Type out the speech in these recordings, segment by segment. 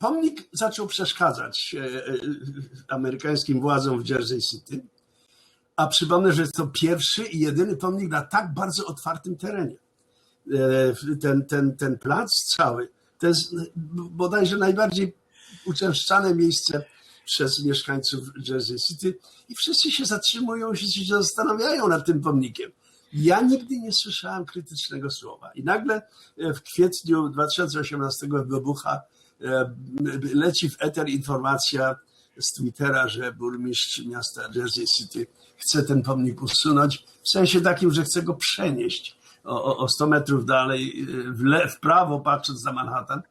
Pomnik zaczął przeszkadzać e, e, amerykańskim władzom w Jersey City, a przypomnę, że jest to pierwszy i jedyny pomnik na tak bardzo otwartym terenie. E, Ten, ten, ten plac cały to jest bodajże najbardziej uczęszczane miejsce przez mieszkańców Jersey City i wszyscy się zatrzymują, się zastanawiają nad tym pomnikiem. Ja nigdy nie słyszałem krytycznego słowa. I nagle w kwietniu 2018 wybucha, leci w eter informacja z Twittera, że burmistrz miasta Jersey City chce ten pomnik usunąć, w sensie takim, że chce go przenieść o, o- o 100 metrów dalej, e, w, le, w prawo, patrząc na Manhattan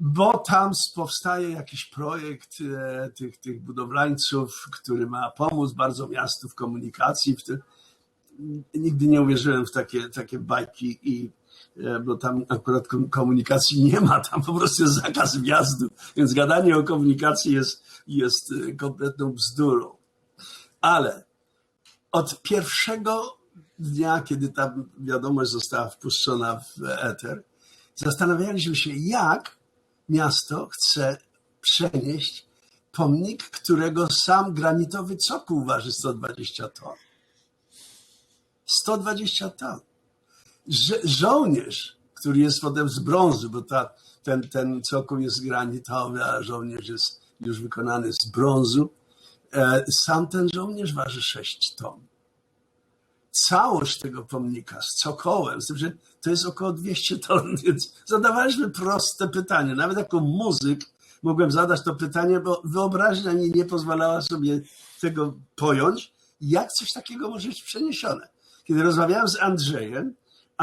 bo tam powstaje jakiś projekt e, tych, tych budowlańców, który ma pomóc bardzo miastu w komunikacji. W tym. Nigdy nie uwierzyłem w takie, takie bajki, i, e, bo tam akurat kom- komunikacji nie ma, tam po prostu jest zakaz wjazdu, więc gadanie o komunikacji jest, jest e, kompletną bzdurą. Ale od pierwszego dnia, kiedy ta wiadomość została wpuszczona w eter, zastanawialiśmy się, jak miasto chce przenieść pomnik, którego sam granitowy cokół waży 120 ton. 120 ton. Żo- żołnierz, który jest potem z brązu, bo ta, ten, ten cokół jest granitowy, a żołnierz jest już wykonany z brązu, e, sam ten żołnierz waży 6 ton całość tego pomnika z cokołem, z tym, że to jest około 200 ton, więc zadawaliśmy proste pytanie. Nawet jako muzyk mogłem zadać to pytanie, bo wyobraźnia mi nie pozwalała sobie tego pojąć, jak coś takiego może być przeniesione. Kiedy rozmawiałem z Andrzejem,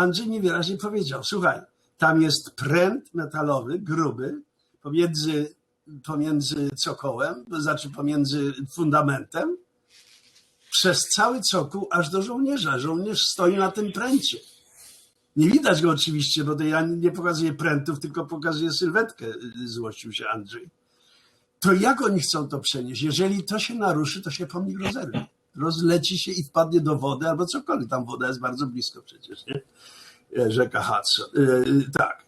Andrzej mi wyraźnie powiedział, słuchaj, tam jest pręt metalowy, gruby, pomiędzy, pomiędzy cokołem, to znaczy pomiędzy fundamentem, przez cały cokół aż do żołnierza. Żołnierz stoi na tym pręcie. Nie widać go oczywiście, bo to ja nie pokazuję prętów, tylko pokazuję sylwetkę, y, złościł się Andrzej. To jak oni chcą to przenieść? Jeżeli to się naruszy, to się pomnik rozerwie. Rozleci się i wpadnie do wody albo cokolwiek. Tam woda jest bardzo blisko przecież, nie? E, Rzeka Hudson. E, Tak.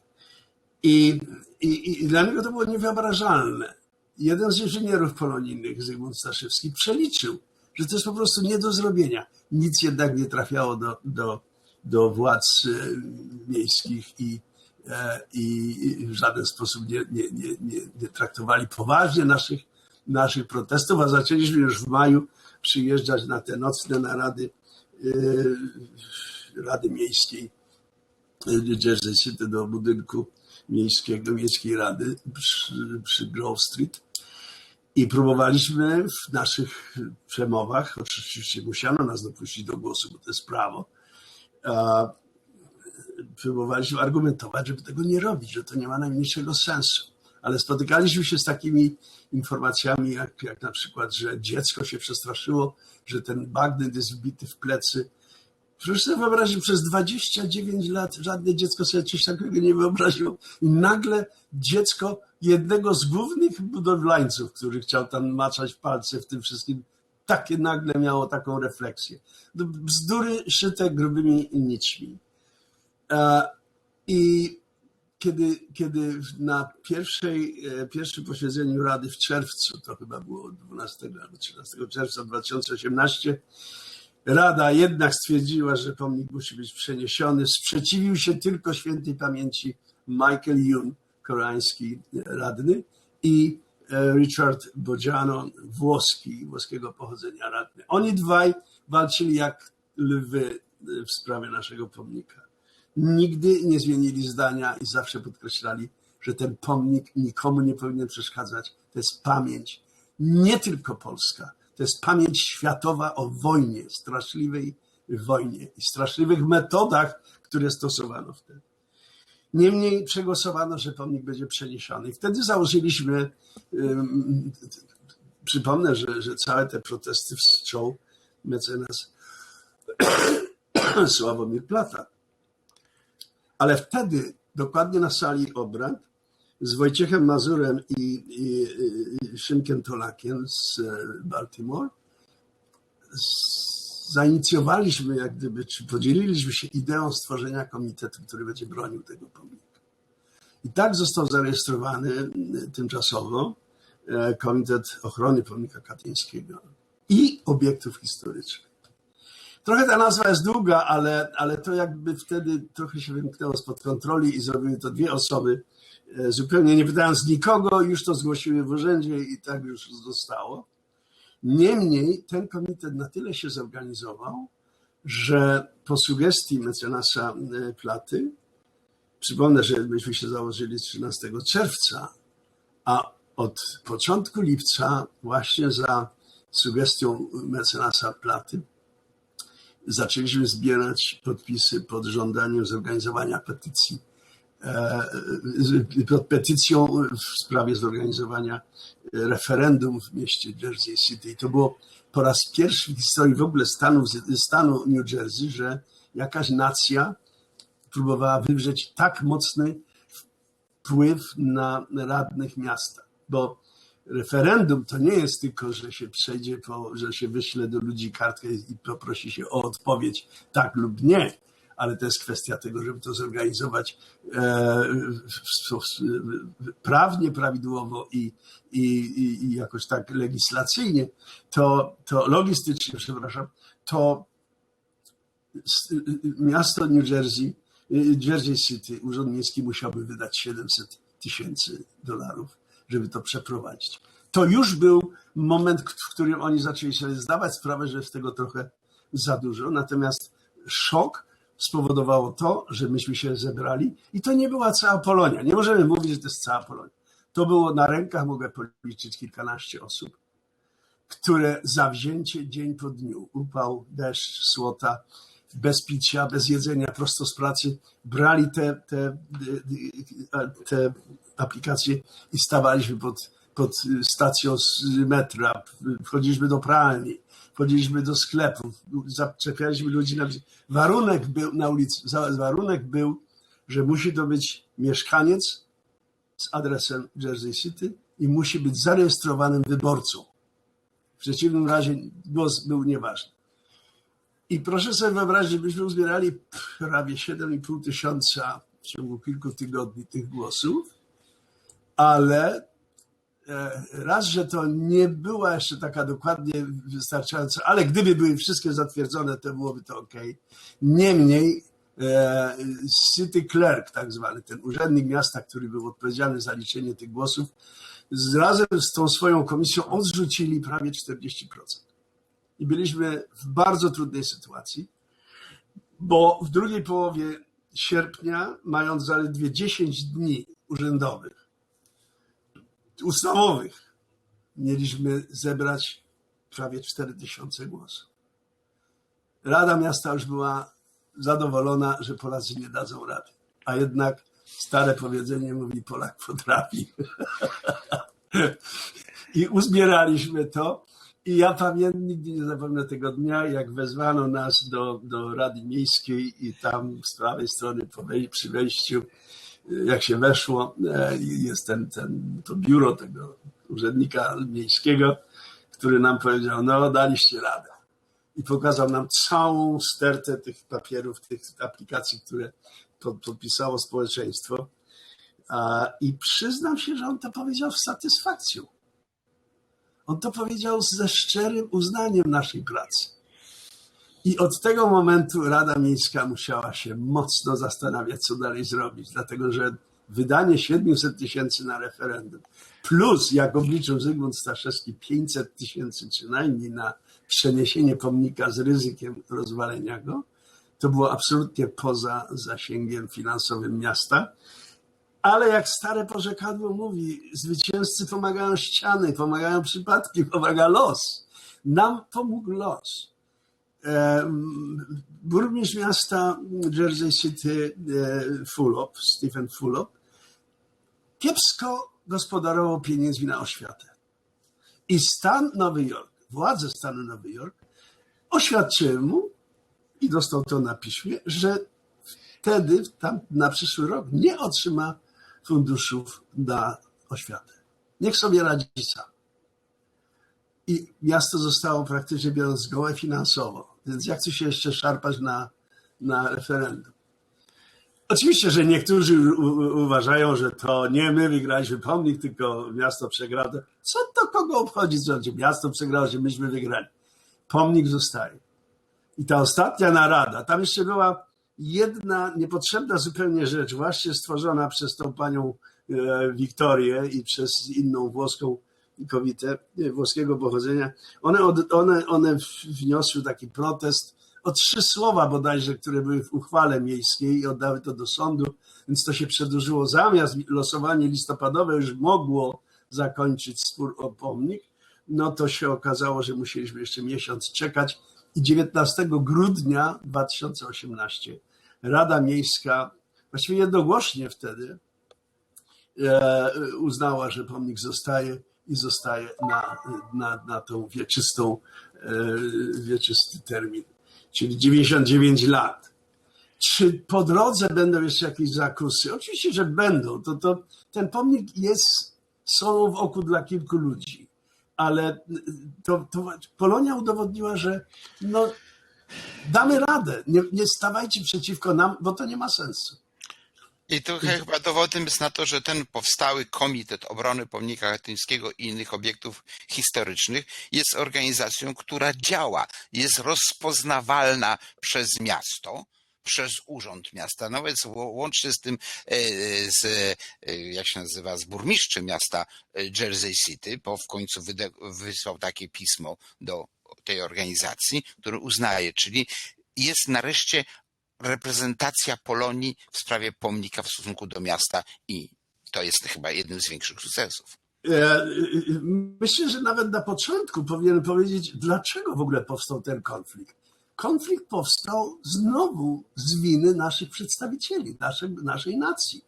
I, i, I dla niego to było niewyobrażalne. Jeden z inżynierów polonijnych, Zygmunt Staszewski, przeliczył, że to jest po prostu nie do zrobienia. Nic jednak nie trafiało do, do, do władz e, miejskich i, i w żaden sposób nie, nie, nie, nie, nie traktowali poważnie naszych, naszych protestów, a zaczęliśmy już w maju przyjeżdżać na te nocne narady Rady Miejskiej Jersey City do budynku miejskiego, miejskiej rady przy, przy Grove Street. I próbowaliśmy w naszych przemowach, oczywiście musiano nas dopuścić do głosu, bo to jest prawo, próbowaliśmy argumentować, żeby tego nie robić, że to nie ma najmniejszego sensu. Ale spotykaliśmy się z takimi informacjami, jak, jak na przykład, że dziecko się przestraszyło, że ten bagnet jest wbity w plecy. Proszę sobie wyobrazić, przez 29 lat żadne dziecko sobie coś takiego nie wyobraziło. I nagle dziecko jednego z głównych budowlańców, który chciał tam maczać palce w tym wszystkim, takie nagle miało taką refleksję. No, Bzdury szyte grubymi nićmi. E, I kiedy, kiedy na pierwszej, e, pierwszym posiedzeniu Rady w czerwcu, to chyba było 12 albo 13 czerwca 2018, Rada jednak stwierdziła, że pomnik musi być przeniesiony. Sprzeciwił się tylko świętej pamięci Michael Youn, koreański radny, i e, Richard Bogiano, włoski, włoskiego pochodzenia radny. Oni dwaj walczyli jak lwy e, w sprawie naszego pomnika. Nigdy nie zmienili zdania i zawsze podkreślali, że ten pomnik nikomu nie powinien przeszkadzać. To jest pamięć, nie tylko polska, to jest pamięć światowa o wojnie, straszliwej wojnie i straszliwych metodach, które stosowano wtedy. Niemniej przegłosowano, że pomnik będzie przeniesiony. I wtedy założyliśmy, ym, przypomnę, że, że całe te protesty wszczął mecenas Sławomir Plata. Ale wtedy, dokładnie na sali obrad, z Wojciechem Mazurem i, i, i Szymkiem Tolakiem z e, Baltimore zainicjowaliśmy, jak gdyby, czy podzieliliśmy się ideą stworzenia komitetu, który będzie bronił tego pomnika. I tak został zarejestrowany y, tymczasowo e, Komitet Ochrony Pomnika Katyńskiego i Obiektów Historycznych. Trochę ta nazwa jest długa, ale, ale to jakby wtedy trochę się wymknęło spod kontroli i zrobiły to dwie osoby, e, zupełnie nie pytając nikogo, już to zgłosiły w urzędzie i tak już zostało. Niemniej ten komitet na tyle się zorganizował, że po sugestii mecenasa e, Platy, przypomnę, że myśmy się założyli 13 czerwca, a od początku lipca właśnie za sugestią mecenasa Platy zaczęliśmy zbierać podpisy pod żądaniem zorganizowania petycji, e, pod petycją w sprawie zorganizowania referendum w mieście Jersey City. I to było po raz pierwszy w historii w ogóle stanu, stanu New Jersey, że jakaś nacja próbowała wywrzeć tak mocny wpływ na radnych miasta, bo referendum to nie jest tylko, że się przejdzie, po, że się wyśle do ludzi kartkę i poprosi się o odpowiedź tak lub nie, ale to jest kwestia tego, żeby to zorganizować e, prawnie, prawidłowo i, i, i, jakoś tak legislacyjnie, to, to logistycznie, przepraszam, to miasto New Jersey, y, Jersey City, Urząd Miejski musiałby wydać 700 tysięcy dolarów, żeby to przeprowadzić. To już był moment, w którym oni zaczęli sobie zdawać sprawę, że jest tego trochę za dużo. Natomiast szok spowodowało to, że myśmy się zebrali i to nie była cała Polonia. Nie możemy mówić, że to jest cała Polonia. To było na rękach, mogę policzyć kilkanaście osób, które zawzięcie dzień po dniu, upał, deszcz, słota, bez picia, bez jedzenia, prosto z pracy, brali te, te, te aplikacje i stawaliśmy pod, pod stacją z metra, wchodziliśmy do pralni, wchodziliśmy do sklepów, zaczepialiśmy ludzi na Warunek był na ulicy, warunek był, że musi to być mieszkaniec z adresem Jersey City i musi być zarejestrowanym wyborcą. W przeciwnym razie głos był nieważny. I proszę sobie wyobrazić, że byśmy uzbierali prawie 7,5 tysiąca w ciągu kilku tygodni tych głosów, ale raz, że to nie była jeszcze taka dokładnie wystarczająca, ale gdyby były wszystkie zatwierdzone, to byłoby to ok. Niemniej e, City Clerk, tak zwany, ten urzędnik miasta, który był odpowiedzialny za liczenie tych głosów, razem z tą swoją komisją odrzucili prawie 40% i byliśmy w bardzo trudnej sytuacji, bo w drugiej połowie sierpnia, mając zaledwie 10 dni urzędowych, ustawowych, mieliśmy zebrać prawie 4000 głosów. Rada Miasta już była zadowolona, że Polacy nie dadzą rady. A jednak stare powiedzenie mówi Polak potrafi. I uzbieraliśmy to. I ja pamiętam, nigdy nie zapomnę tego dnia, jak wezwano nas do, do Rady Miejskiej i tam z prawej strony po wej- przy wejściu, jak się weszło, e, jest ten, ten, to biuro tego urzędnika miejskiego, który nam powiedział, no daliście radę. I pokazał nam całą stertę tych papierów, tych aplikacji, które pod- podpisało społeczeństwo. I przyznam się, że on to powiedział z satysfakcją. On to powiedział ze szczerym uznaniem naszej pracy. I od tego momentu Rada Miejska musiała się mocno zastanawiać, co dalej zrobić, dlatego że wydanie 700 tysięcy na referendum, plus, jak obliczył Zygmunt Staszewski, 500 tysięcy przynajmniej na przeniesienie pomnika z ryzykiem rozwalenia go, to było absolutnie poza zasięgiem finansowym miasta. Ale jak stare porzekadło mówi, zwycięzcy pomagają ściany, pomagają przypadki, pomaga los. Nam pomógł los. Burmistrz miasta Jersey City e, Fulop, Stephen Fulop, kiepsko gospodarował pieniędzmi na oświatę. I stan Nowy Jork, władze stanu Nowy Jork oświadczyły mu i dostał to na piśmie, że wtedy, tam na przyszły rok nie otrzyma funduszów na oświatę. Niech sobie radzi sam. I miasto zostało praktycznie biorąc zgołę finansowo, więc jak chce się jeszcze szarpać na, na referendum. Oczywiście, że niektórzy u, uważają, że to nie my wygraliśmy pomnik, tylko miasto przegrało. Co to kogo obchodzi, że miasto przegrało, że myśmy wygrali? Pomnik zostaje. I ta ostatnia narada, tam jeszcze była jedna niepotrzebna zupełnie rzecz, właśnie stworzona przez tą panią e, Wiktorię i przez inną włoską kobietę włoskiego pochodzenia. One, od, one, one wniosły taki protest o trzy słowa bodajże, które były w uchwale miejskiej i oddały to do sądu, więc to się przedłużyło. Zamiast losowanie listopadowe już mogło zakończyć spór o pomnik, no to się okazało, że musieliśmy jeszcze miesiąc czekać i 19 grudnia 2018 Rada Miejska, właściwie jednogłośnie wtedy, e, uznała, że pomnik zostaje i zostaje na, na, na tą wieczystą, e, wieczysty termin, czyli 99 lat. Czy po drodze będą jeszcze jakieś zakusy? Oczywiście, że będą. To, to, ten pomnik jest solą w oku dla kilku ludzi, ale to, to Polonia udowodniła, że no, damy radę. Nie, nie stawajcie przeciwko nam, bo to nie ma sensu. I tu chyba dowodem jest na to, że ten powstały Komitet Obrony Pomnika Katyńskiego i innych obiektów historycznych jest organizacją, która działa, jest rozpoznawalna przez miasto, przez Urząd Miasta, nawet łącznie z tym, e, z, e, jak się nazywa, z burmistrzem miasta e, Jersey City, bo w końcu wysłał takie pismo do tej organizacji, które uznaje, czyli jest nareszcie reprezentacja Polonii w sprawie pomnika w stosunku do miasta i to jest chyba jednym z większych sukcesów. Myślę, że nawet na początku powinien powiedzieć, dlaczego w ogóle powstał ten konflikt. Konflikt powstał znowu z winy naszych przedstawicieli, naszej, naszej nacji.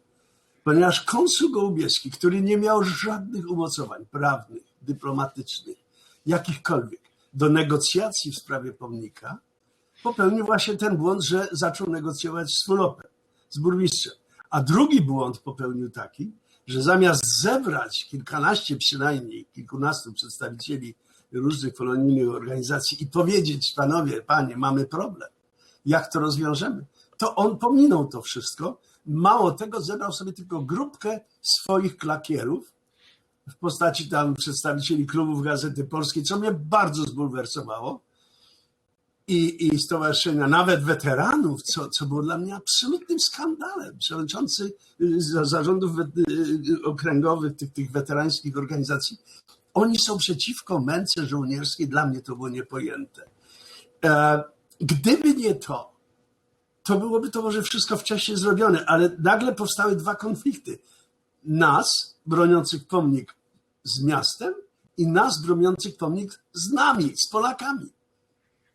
Ponieważ konsul Gołubieski, który nie miał żadnych umocowań prawnych, dyplomatycznych, jakichkolwiek, do negocjacji w sprawie pomnika, popełnił właśnie ten błąd, że zaczął negocjować z Fulopem, z burmistrzem. A drugi błąd popełnił taki, że zamiast zebrać kilkanaście przynajmniej, kilkunastu przedstawicieli różnych polonijnych organizacji i powiedzieć, panowie, panie, mamy problem, jak to rozwiążemy, to on pominął to wszystko. Mało tego, zebrał sobie tylko grupkę swoich klakierów w postaci tam przedstawicieli klubów Gazety Polskiej, co mnie bardzo zbulwersowało i, i stowarzyszenia, nawet weteranów, co, co było dla mnie absolutnym skandalem. Przewodniczący zarządów okręgowych tych, tych weterańskich organizacji, oni są przeciwko męce żołnierskiej, dla mnie to było niepojęte. Gdyby nie to, to byłoby to może wszystko wcześniej zrobione, ale nagle powstały dwa konflikty. Nas, broniących pomnik z miastem i nas, broniących pomnik z nami, z Polakami.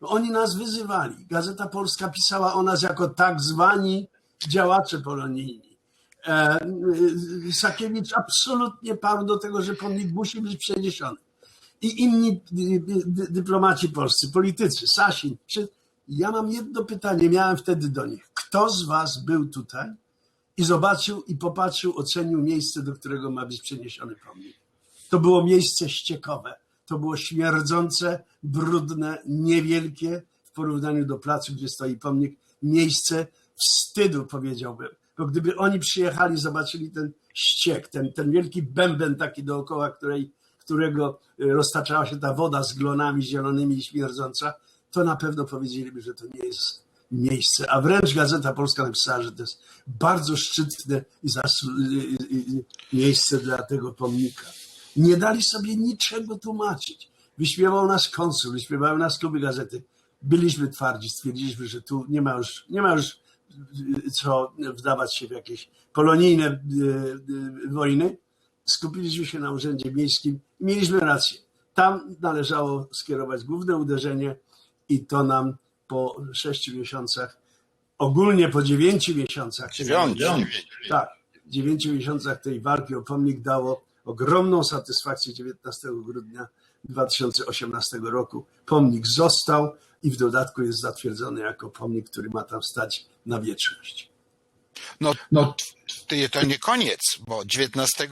Oni nas wyzywali. Gazeta Polska pisała o nas jako tak zwani działacze polonijni. E, Sakiewicz absolutnie parł do tego, że pomnik musi być przeniesiony. I inni dyplomaci polscy, politycy, Sasin. Ja mam jedno pytanie, miałem wtedy do nich. Kto z was był tutaj i zobaczył i popatrzył, ocenił miejsce, do którego ma być przeniesiony pomnik? To było miejsce ściekowe to było śmierdzące, brudne, niewielkie w porównaniu do placu, gdzie stoi pomnik, miejsce wstydu, powiedziałbym. Bo gdyby oni przyjechali, zobaczyli ten ściek, ten, ten wielki bęben taki dookoła, której, którego roztaczała się ta woda z glonami zielonymi i śmierdząca, to na pewno powiedzieliby, że to nie jest miejsce. A wręcz Gazeta Polska napisała, że to jest bardzo szczytne i miejsce dla tego pomnika. Nie dali sobie niczego tłumaczyć. Wyśmiewał nas konsul, wyśmiewały nas kluby gazety. Byliśmy twardzi, stwierdziliśmy, że tu nie ma już, nie ma już co wdawać się w jakieś polonijne wojny. Skupiliśmy się na urzędzie miejskim i mieliśmy rację. Tam należało skierować główne uderzenie i to nam po sześciu miesiącach, ogólnie po dziewięciu miesiącach. Dziewięciu. Tak, dziewięciu miesiącach tej walki o pomnik dało ogromną satysfakcję 19 grudnia 2018 roku. Pomnik został i w dodatku jest zatwierdzony jako pomnik, który ma tam stać na wieczność. No, no to, nie koniec, bo 19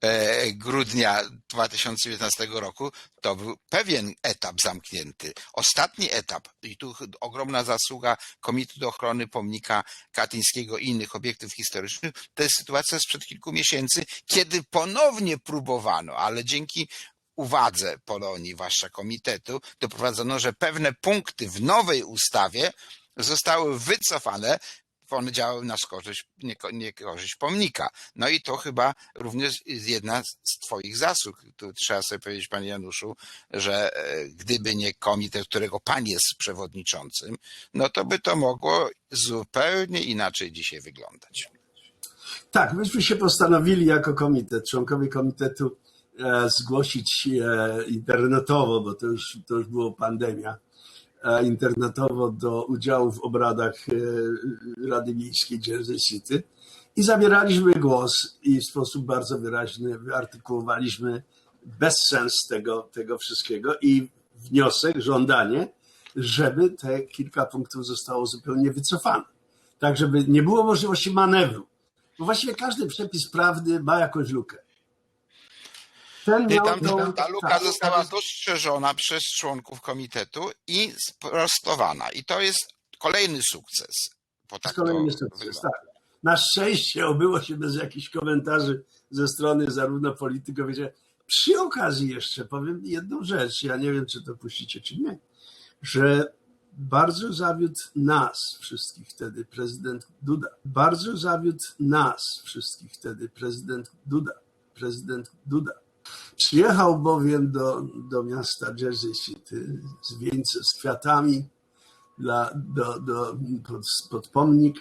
e, grudnia 2019 roku to był pewien etap zamknięty. Ostatni etap, i tu ogromna zasługa Komitetu Ochrony Pomnika Katyńskiego i innych obiektów historycznych, to jest sytuacja sprzed kilku miesięcy, kiedy ponownie próbowano, ale dzięki uwadze Polonii, zwłaszcza komitetu, doprowadzono, że pewne punkty w nowej ustawie zostały wycofane, one działały na korzyść, pomnika. No i to chyba również jest jedna z Twoich zasług. Tu trzeba sobie powiedzieć, Panie Januszu, że e, gdyby nie komitet, którego Pan jest przewodniczącym, no to by to mogło zupełnie inaczej dzisiaj wyglądać. Tak, myśmy się postanowili jako komitet, członkowie komitetu e, zgłosić e, internetowo, bo to już, to już było pandemia, internetowo do udziału w obradach e, Rady Miejskiej Jersey City i zabieraliśmy głos i w sposób bardzo wyraźny wyartykułowaliśmy bezsens tego, tego wszystkiego i wniosek, żądanie, żeby te kilka punktów zostało zupełnie wycofane. Tak, żeby nie było możliwości manewru. Bo właściwie każdy przepis prawny ma jakąś lukę. Ten I miał tam ta luka została dostrzeżona przez członków komitetu i sprostowana. I to jest kolejny sukces. Bo tak to Kolejny sukces, tak. Na szczęście obyło się bez jakichś komentarzy ze strony zarówno polityków, jak i- Przy okazji jeszcze powiem jedną rzecz, ja nie wiem, czy to puścicie, czy nie, że bardzo zawiódł nas wszystkich wtedy prezydent Duda. Bardzo zawiódł nas wszystkich wtedy prezydent Duda. Prezydent Duda. Przyjechał bowiem do, do miasta Jersey City z wieńcem, z kwiatami dla, do, do, pod, pod pomnik,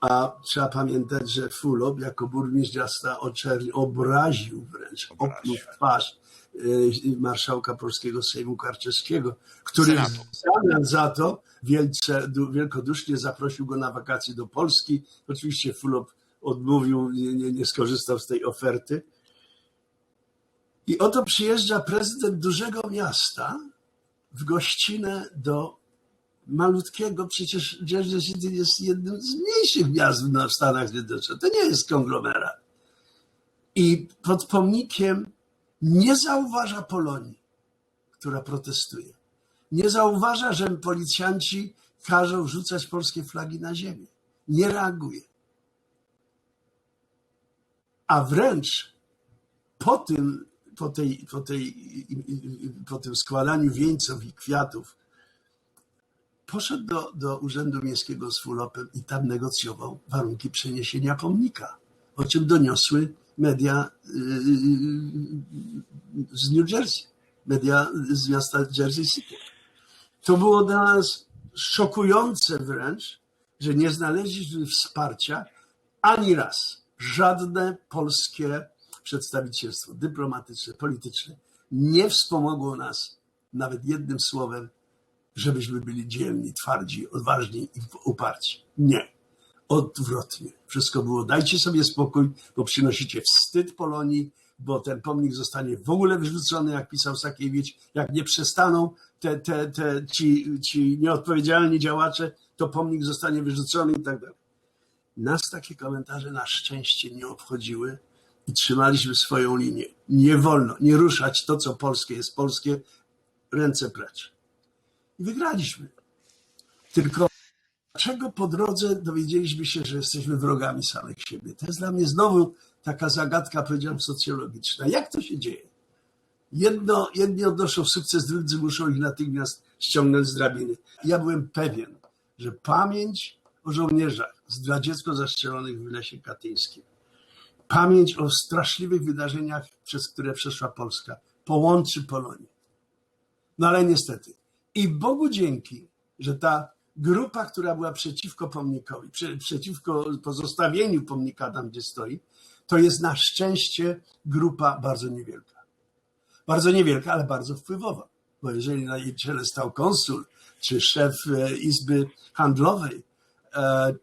a trzeba pamiętać, że Fulop jako burmistrz miasta oczerni, obraził wręcz, opluł twarz y, marszałka polskiego Sejmu Karczewskiego, który zamian za to wielce, du- wielkodusznie zaprosił go na wakacje do Polski. Oczywiście Fulop odmówił, nie, nie, nie skorzystał z tej oferty. I oto przyjeżdża prezydent dużego miasta w gościnę do malutkiego, przecież Jersey City jest jednym z mniejszych miast w Stanach Zjednoczonych. To nie jest konglomerat. I pod pomnikiem nie zauważa Polonii, która protestuje. Nie zauważa, że policjanci każą rzucać polskie flagi na ziemię. Nie reaguje. A wręcz po tym, po, tej, po, tej, po tym składaniu wieńców i kwiatów, poszedł do, do Urzędu Miejskiego z Fulopem i tam negocjował warunki przeniesienia pomnika, o czym doniosły media yy, z New Jersey, media z miasta Jersey City. To było dla nas szokujące wręcz, że nie znaleźliśmy wsparcia ani raz. Żadne polskie przedstawicielstwo dyplomatyczne, polityczne nie wspomogło nas nawet jednym słowem żebyśmy byli dzielni, twardzi, odważni i uparci. Nie. Odwrotnie. Wszystko było, dajcie sobie spokój, bo przynosicie wstyd Polonii, bo ten pomnik zostanie w ogóle wyrzucony, jak pisał Sakiewicz. Jak nie przestaną te, te, te, ci, ci nieodpowiedzialni działacze, to pomnik zostanie wyrzucony i tak dalej. Nas takie komentarze na szczęście nie obchodziły i trzymaliśmy swoją linię. Nie wolno, nie ruszać to, co polskie jest polskie, ręce precz. I wygraliśmy. Tylko dlaczego po drodze dowiedzieliśmy się, że jesteśmy wrogami samych siebie? To jest dla mnie znowu taka zagadka, powiedziałem, socjologiczna. Jak to się dzieje? Jedno, jedni odnoszą sukces, drudzy muszą ich natychmiast ściągnąć z drabiny. Ja byłem pewien, że pamięć o żołnierzach zdradziecko zastrzelonych w lesie katyńskim, pamięć o straszliwych wydarzeniach, przez które przeszła Polska, połączy Polonię. No ale niestety. I Bogu dzięki, że ta grupa, która była przeciwko pomnikowi, prze, przeciwko pozostawieniu pomnika tam, gdzie stoi, to jest na szczęście grupa bardzo niewielka. Bardzo niewielka, ale bardzo wpływowa. Bo jeżeli na jej czele stał konsul, czy szef e, Izby Handlowej,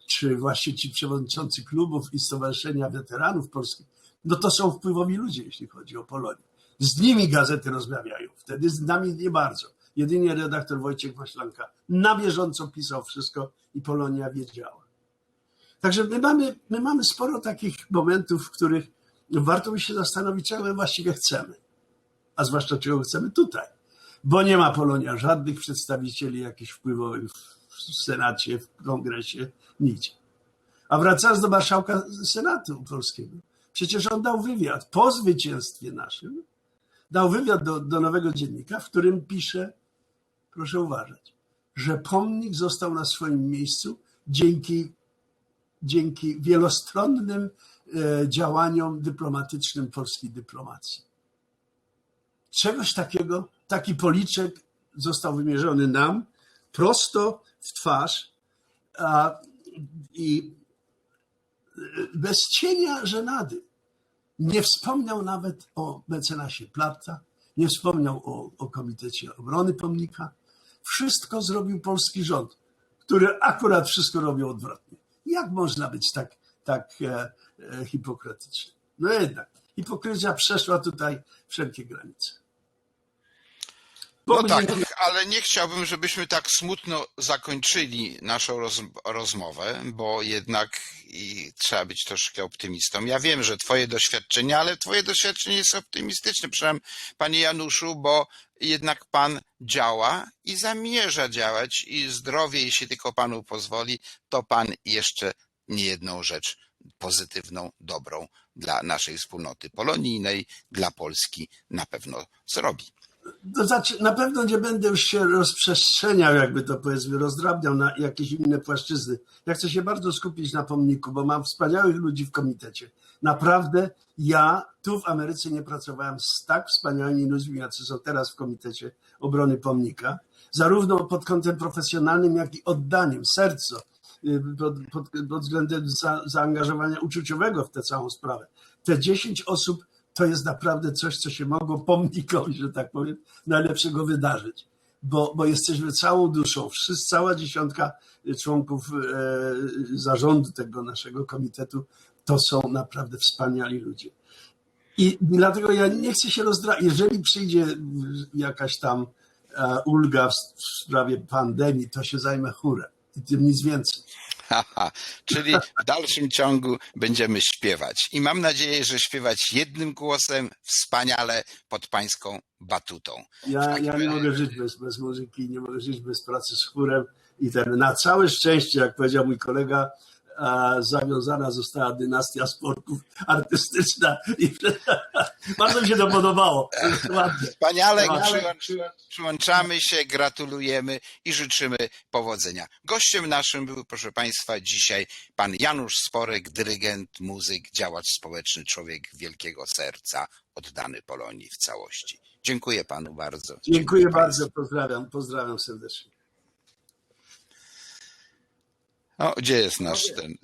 czy właśnie ci przewodniczący klubów i Stowarzyszenia Weteranów Polskich, no to są wpływowi ludzie, jeśli chodzi o Polonię. Z nimi gazety rozmawiają, wtedy z nami nie bardzo. Jedynie redaktor Wojciech Maślanka na bieżąco pisał wszystko i Polonia wiedziała. Także my mamy, my mamy sporo takich momentów, w których warto by się zastanowić, czego my właściwie chcemy. A zwłaszcza czego chcemy tutaj. Bo nie ma Polonia żadnych przedstawicieli jakichś wpływowych w Senacie, w Kongresie, nigdzie. A wracając do marszałka Senatu Polskiego, przecież on dał wywiad po zwycięstwie naszym, dał wywiad do, do nowego dziennika, w którym pisze, proszę uważać, że pomnik został na swoim miejscu dzięki, dzięki wielostronnym e, działaniom dyplomatycznym polskiej dyplomacji. Czegoś takiego, taki policzek został wymierzony nam prosto w twarz a, i bez cienia żenady. Nie wspomniał nawet o mecenasie Plata, nie wspomniał o, o Komitecie Obrony Pomnika. Wszystko zrobił polski rząd, który akurat wszystko robił odwrotnie. Jak można być tak, tak e, e, hipokrytycznym? No jednak, hipokryzja przeszła tutaj wszelkie granice. No Pomnik- tak, ale nie chciałbym, żebyśmy tak smutno zakończyli naszą roz, rozmowę, bo jednak trzeba być troszkę optymistą. Ja wiem, że twoje doświadczenie, ale twoje doświadczenie jest optymistyczne, przynajmniej panie Januszu, bo jednak pan działa i zamierza działać i zdrowie, jeśli tylko panu pozwoli, to pan jeszcze nie jedną rzecz pozytywną, dobrą dla naszej wspólnoty polonijnej, dla Polski na pewno zrobi. To znaczy, na pewno nie będę już się rozprzestrzeniał, jakby to powiedzmy, rozdrabniał na jakieś inne płaszczyzny. Ja chcę się bardzo skupić na pomniku, bo mam wspaniałych ludzi w komitecie. Naprawdę ja tu w Ameryce nie pracowałem z tak wspaniałymi ludźmi, jacy są teraz w Komitecie Obrony Pomnika, zarówno pod kątem profesjonalnym, jak i oddaniem, serco, y, pod, pod, pod względem za, zaangażowania uczuciowego w tę całą sprawę. Te 10 osób to jest naprawdę coś, co się mogło pomnikowi, że tak powiem, najlepszego wydarzyć. Bo, bo jesteśmy całą duszą, wszyscy, cała dziesiątka członków e, zarządu tego naszego komitetu, to są naprawdę wspaniali ludzie. I dlatego ja nie chcę się rozdrać. Jeżeli przyjdzie jakaś tam e, ulga w sprawie pandemii, to się zajmę chórem i tym nic więcej. Haha, czyli w dalszym ciągu będziemy śpiewać. I mam nadzieję, że śpiewać jednym głosem, wspaniale, pod pańską batutą. Ja, ja nie mogę żyć bez, bez muzyki, nie mogę żyć bez pracy z chórem i ten, na całe szczęście, jak powiedział mój kolega, zawiązana została dynastia sportów artystyczna i bardzo mi się to podobało. Wspaniale, Wspaniale. przyłącz, przyłączamy się, gratulujemy i życzymy powodzenia. Gościem naszym był, proszę Państwa, dzisiaj pan Janusz Sporek, dyrygent, muzyk, działacz społeczny, człowiek wielkiego serca, oddany Polonii w całości. Dziękuję panu bardzo. Dziękuję państwu. bardzo, pozdrawiam, pozdrawiam serdecznie. O, gdzie jest nasz ten?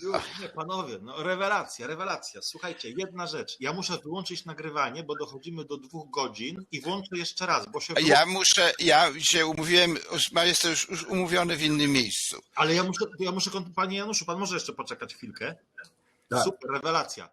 Nie, panowie, no rewelacja, rewelacja. Słuchajcie, jedna rzecz. Ja muszę wyłączyć nagrywanie, bo dochodzimy do dwóch godzin i włączę jeszcze raz, bo się. Ja muszę, ja się umówiłem, jestem już, już umówiony w innym miejscu. Ale ja muszę, ja muszę, panie Januszu, pan może jeszcze poczekać chwilkę. Tak. Super, rewelacja.